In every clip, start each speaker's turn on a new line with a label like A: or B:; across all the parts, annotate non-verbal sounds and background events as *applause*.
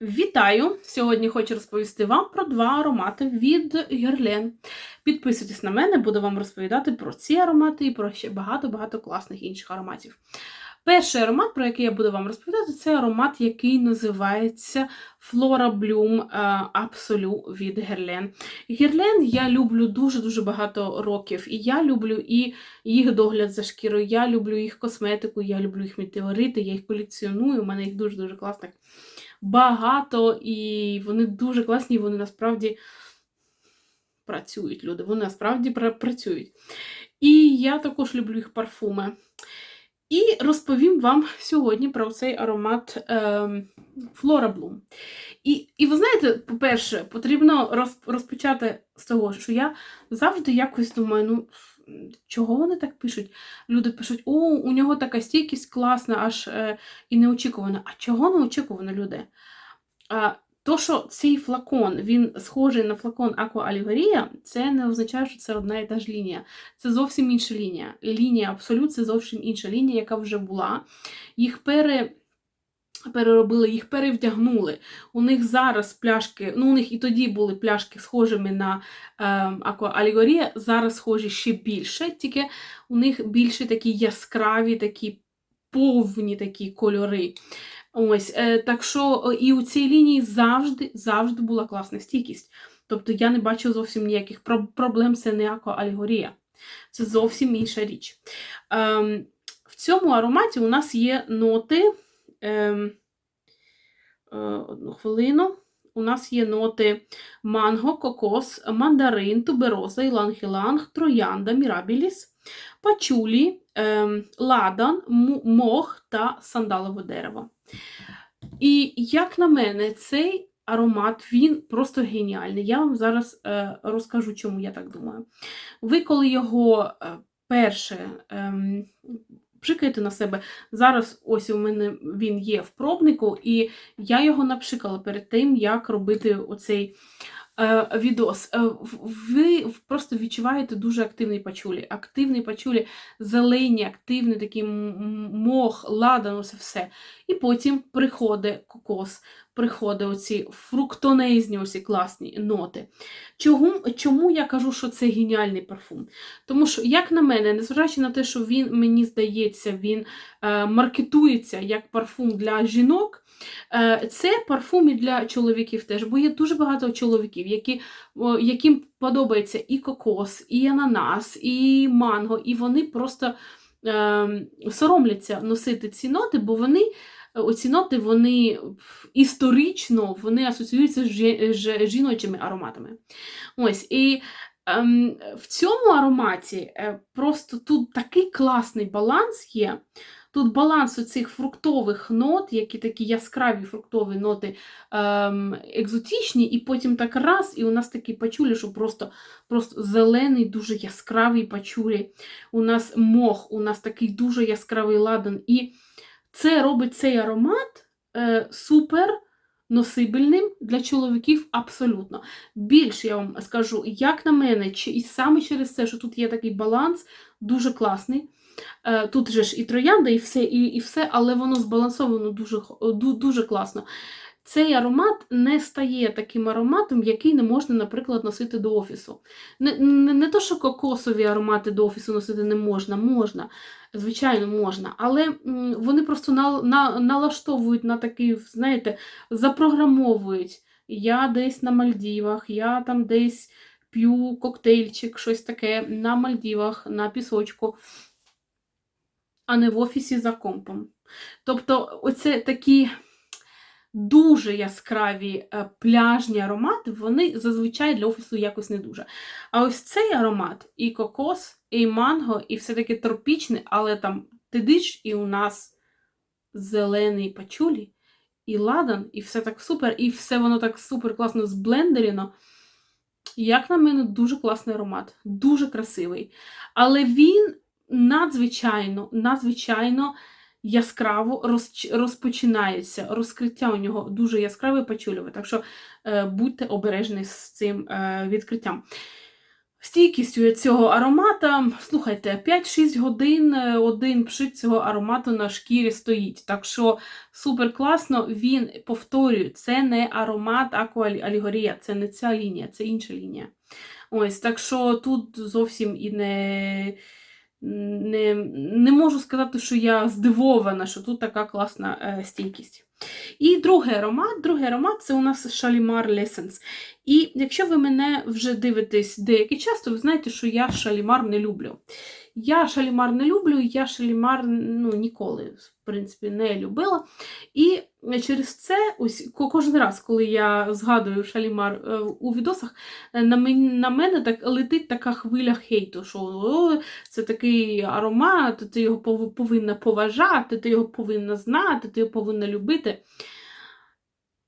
A: Вітаю! Сьогодні хочу розповісти вам про два аромати від Guerlain. Підписуйтесь на мене, буду вам розповідати про ці аромати і про ще багато-багато класних інших ароматів. Перший аромат, про який я буду вам розповідати, це аромат, який називається Flora Bloom е, Absolu від Guerlain. Guerlain я люблю дуже-дуже багато років, і я люблю і їх догляд за шкірою, я люблю їх косметику, я люблю їх метеорити, я їх колекціоную, у мене їх дуже-дуже класних багато, і вони дуже класні, вони насправді працюють люди. Вони насправді працюють. І я також люблю їх парфуми. І розповім вам сьогодні про цей аромат ем, Flora Bloom. І, і ви знаєте, по-перше, потрібно розпочати з того, що я завжди якось думаю, ну. Чого вони так пишуть? Люди пишуть, о, у нього така стійкість класна, аж е, і неочікувано. А чого неочікувано, люди? А, то, що цей флакон він схожий на флакон Aqua Allegoria, це не означає, що це одна і та ж лінія. Це зовсім інша лінія. Лінія Абсолют це зовсім інша лінія, яка вже була. Їх пере. Переробили, їх перевдягнули. У них зараз пляшки, ну у них і тоді були пляшки схожими на е, Aqua зараз схожі ще більше, тільки у них більше такі яскраві, такі повні такі кольори. Ось, е, так що е, і у цій лінії завжди завжди була класна стійкість. Тобто я не бачу зовсім ніяких про- проблем, це не алегорія. Це зовсім інша річ. Ем, в цьому ароматі у нас є ноти. Ем, е, одну хвилину. У нас є ноти манго, кокос, мандарин, тубероза, іланг-іланг, троянда, мірабіліс, пачулі, ем, ладан, мох та сандалове дерево. І як на мене, цей аромат він просто геніальний. Я вам зараз е, розкажу, чому я так думаю. Ви, коли його е, перше ем, пшикаєте на себе, зараз ось у мене він є в пробнику, і я його напшикала перед тим, як робити оцей відос. Е, ви просто відчуваєте дуже активний пачулі. Активний пачулі, зелені, активний такий мох, ладан, усе все. І потім приходить кокос, приходить оці фруктонезні оці класні ноти. Чому, чому я кажу, що це геніальний парфум? Тому що, як на мене, незважаючи на те, що він, мені здається, він е, маркетується як парфум для жінок, е, це парфум і для чоловіків теж. Бо є дуже багато чоловіків, які, яким подобається і кокос, і ананас, і манго, і вони просто е, соромляться носити ці ноти, бо вони. Оці ноти, вони історично вони асоціюються з жіночими ароматами. Ось, і ем, в цьому ароматі е, просто тут такий класний баланс є. Тут баланс оцих фруктових нот, які такі яскраві фруктові ноти ем, екзотичні, і потім так раз, і у нас такі пачулі, що просто, просто зелений, дуже яскравий пачулі. У нас мох, у нас такий дуже яскравий ладан. І це робить цей аромат е, супер носибельним для чоловіків абсолютно. Більше я вам скажу, як на мене, і саме через це, що тут є такий баланс, дуже класний. Е, Тут же ж і троянда, і все, і, і все, але воно збалансовано дуже, дуже класно. Цей аромат не стає таким ароматом, який не можна, наприклад, носити до офісу. Не, не, не то, що кокосові аромати до офісу носити не можна, можна, звичайно, можна, але вони просто на, на, налаштовують на такий, знаєте, запрограмовують. Я десь на Мальдівах, я там десь п'ю коктейльчик, щось таке на Мальдівах, на пісочку, а не в офісі за компом. Тобто, оце такі дуже яскраві е, пляжні аромати, вони зазвичай для офісу якось не дуже. А ось цей аромат і кокос, і манго, і все таки тропічний, але там тидиш, і у нас зелений пачулі, і ладан, і все так супер, і все воно так супер класно зблендерено. Як на мене, дуже класний аромат, дуже красивий. Але він надзвичайно, надзвичайно яскраво розпочинається. Розкриття у нього дуже яскраве пачульове. Так що е, будьте обережні з цим е, відкриттям. стійкістю цього аромата, слухайте, 5-6 годин е, один пшик цього аромату на шкірі стоїть. Так що супер класно, він повторюю, це не аромат Акуалігорія, це не ця лінія, це інша лінія. Ось, так що тут зовсім і не, не, не можу сказати, що я здивована, що тут така класна е, стійкість. І другий аромат, другий аромат це у нас Шалімар Лесенс. І якщо ви мене вже дивитесь деякий час, то ви знаєте, що я шалімар не люблю. Я шалімар не люблю, я шалімар ну, ніколи, в принципі, не любила. І через це, ось кожен раз, коли я згадую шалімар е, у відосах, е, на мен- на мене так летить така хвиля хейту, що «О, це такий аромат, ти його повинна поважати, ти його повинна знати, ти його повинна любити.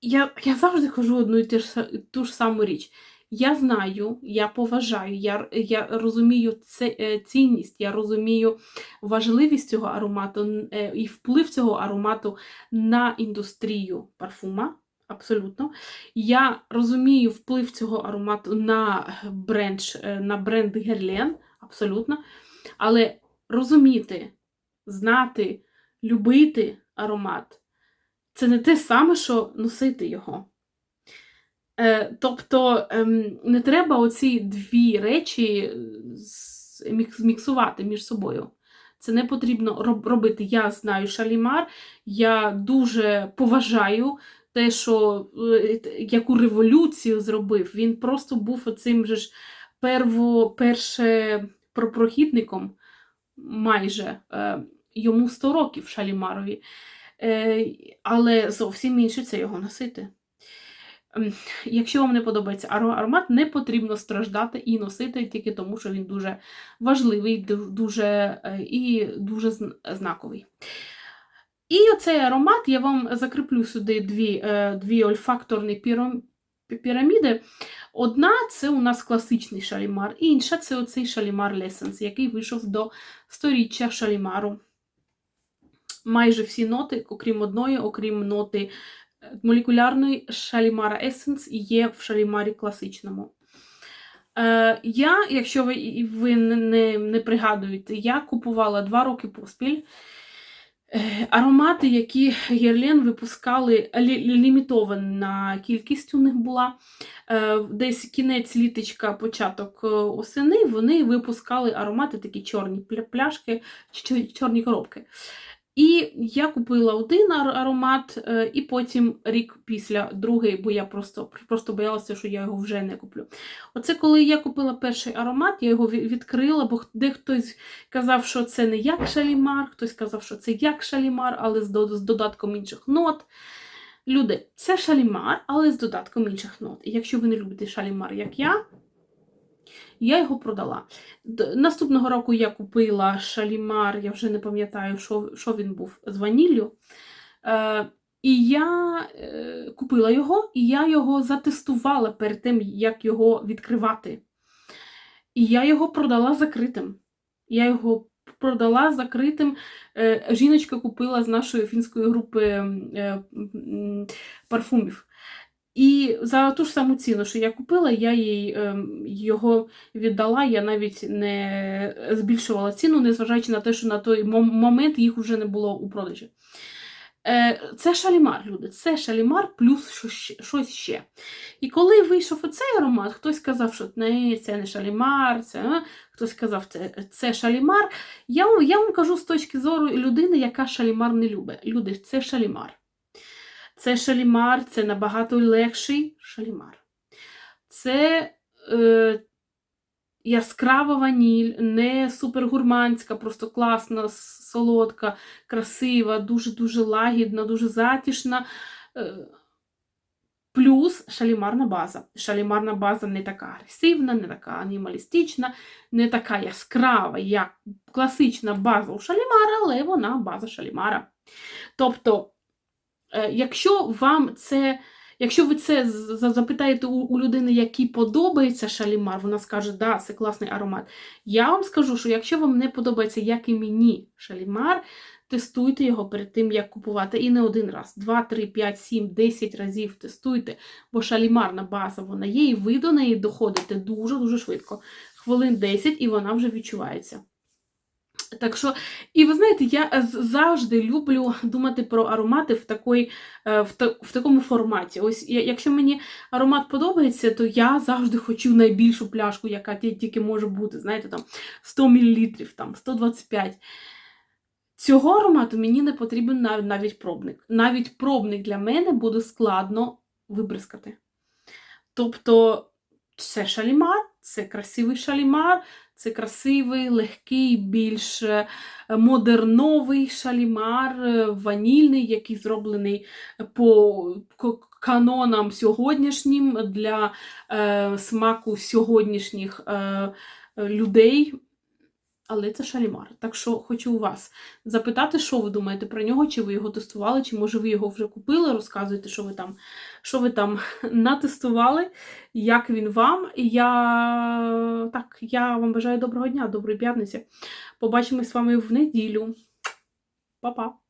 A: Я, я завжди кажу одну і ту ж, ту ж саму річ. Я знаю, я поважаю, я, я розумію е, цінність, я розумію важливість цього аромату е, і вплив цього аромату на індустрію парфума. Абсолютно. Я розумію вплив цього аромату на бренд, е, на бренд Guerlain, абсолютно. Але розуміти, знати, любити аромат це не те саме, що носити його. Е, тобто ем, не треба оці дві речі з- мікс- міксувати між собою. Це не потрібно робити. Я знаю Шалімар, я дуже поважаю те, що е, яку революцію зробив. Він просто був оцим же ж перво, перше пропрохідником майже. Е, йому 100 років Шалімарові. Е, але зовсім інше це його носити. Ем, Якщо вам не подобається аромат, не потрібно страждати і носити тільки тому, що він дуже важливий дуже, е, і дуже знаковий. І оцей аромат я вам закріплю сюди дві, е, дві ольфакторні піраміди. Одна це у нас класичний шалімар, інша це оцей шалімар Lessons, який вийшов до сторіччя шалімару. Майже всі ноти, окрім одної, окрім ноти молекулярної шалімара Essence, є в шалімарі класичному. Е, я, якщо ви, ви не, не, не пригадуєте, я купувала два роки поспіль е, аромати, які Герлен випускали, лі- лімітована кількість у них була. Е, Десь кінець літочка, початок осени, вони випускали аромати, такі чорні пляшки, чорні коробки. І я купила один аромат, е, і потім рік після другий, бо я просто, просто боялася, що я його вже не куплю. Оце коли я купила перший аромат, я його відкрила, бо дехтось казав, що це не як шалімар, хтось казав, що це як шалімар, але з додатком інших нот. Люди, це шалімар, але з додатком інших нот. І якщо ви не любите шалімар, як я, я його продала. Наступного року я купила шалімар, я вже не пам'ятаю, що, що він був з ваніллю. Е, і я е, купила його, і я його затестувала перед тим, як його відкривати. І я його продала закритим. Я його продала закритим. Е, жіночка купила з нашої фінської групи е, парфумів. І за ту ж саму ціну, що я купила, я їй ем, його віддала. Я навіть не збільшувала ціну, незважаючи на те, що на той момент їх вже не було у продажі. Е, Це шалімар, люди. Це шалімар плюс щось ще. І коли вийшов оцей аромат, хтось сказав, що не, це не шалімар, це, хтось сказав, це, це шалімар. Я, я вам кажу з точки зору людини, яка шалімар не любить. Люди, це шалімар. Це шалімар, це набагато легший шалімар. Це е, яскрава ваніль, не супергурманська, просто класна, солодка, красива, дуже-дуже лагідна, дуже затішна. Е, Плюс шалімарна база. Шалімарна база не така агресивна, не така анімалістична, не така яскрава, як класична база у шалімара, але вона база шалімара. Тобто, якщо вам це, якщо ви це запитаєте у, людини, якій подобається шалімар, вона скаже, да, це класний аромат. Я вам скажу, що якщо вам не подобається, як і мені шалімар, Тестуйте його перед тим, як купувати. І не один раз. 2, 3, 5, 7, 10 разів тестуйте, бо шалімарна база вона є, і ви до неї доходите дуже-дуже швидко. Хвилин 10, і вона вже відчувається. Так що, і ви знаєте, я завжди люблю думати про аромати в, такої, е, в, та- в такому форматі. Ось якщо мені аромат подобається, то я завжди хочу найбільшу пляшку, яка тільки може бути. Знаєте, там 100 мл, там 125 Цього аромату мені не потрібен нав- навіть пробник. Навіть пробник для мене буде складно вибризкати. Тобто, це шалімар, це красивий шалімар, це красивий, легкий, більш е, модерновий шалімар, е, ванільний, який зроблений по канонам сьогоднішнім для е, смаку сьогоднішніх людей. Але це шалімар. Так що хочу у вас запитати, що ви думаєте про нього, чи ви його тестували, чи може ви його вже купили. Розказуйте, що ви там, що ви там *laughs* натестували, як він вам. Я так, я вам бажаю доброго дня, доброї п'ятниці. Побачимось з вами в неділю. Па-па!